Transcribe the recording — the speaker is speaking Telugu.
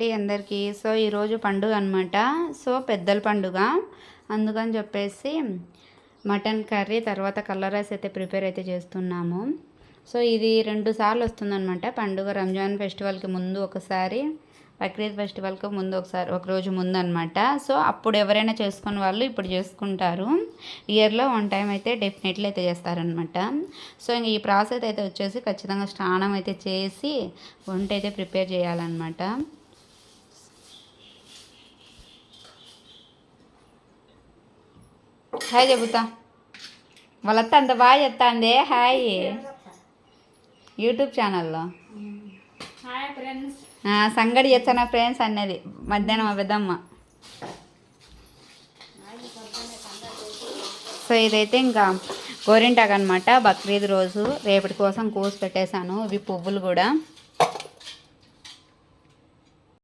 అండి అందరికీ. సో ఈరోజు పండుగ అనమాట సో పెద్దల పండుగ. అందుకని చెప్పేసి మటన్ కర్రీ తర్వాత కలర్ రైస్ అయితే ప్రిపేర్ అయితే చేస్తున్నాము. సో ఇది రెండు సార్లు వస్తుందన్నమాట. పండుగ రంజాన్ ఫెస్టివల్కి ముందు ఒకసారి బక్రీద్ ఫెస్టివల్కి ముందు ఒకసారి ఒక రోజు ముందు అనమాట సో అప్పుడు ఎవరైనా చేసుకున్న వాళ్ళు ఇప్పుడు చేసుకుంటారు. ఇయర్లో వన్ టైం అయితే డెఫినెట్లీ అయితే చేస్తారనమాట సో ఇంక ఈ ప్రాసెస్ అయితే వచ్చేసి ఖచ్చితంగా స్నానం అయితే చేసి వంట అయితే ప్రిపేర్ చేయాలన్నమాట. హాయ్ చెబుతా. వాళ్ళత్త అంత బాగా చెప్తాందే హాయ్. యూట్యూబ్ ఛానల్లో. సంగడి చేస్తాను ఫ్రెండ్స్ అన్నది మధ్యాహ్నం మా పెద్దమ్మ. సో ఇదైతే ఇంకా గోరింటాకు అనమాట బక్రీద్ రోజు. రేపటి కోసం కోసి పెట్టేశాను ఇవి పువ్వులు కూడా.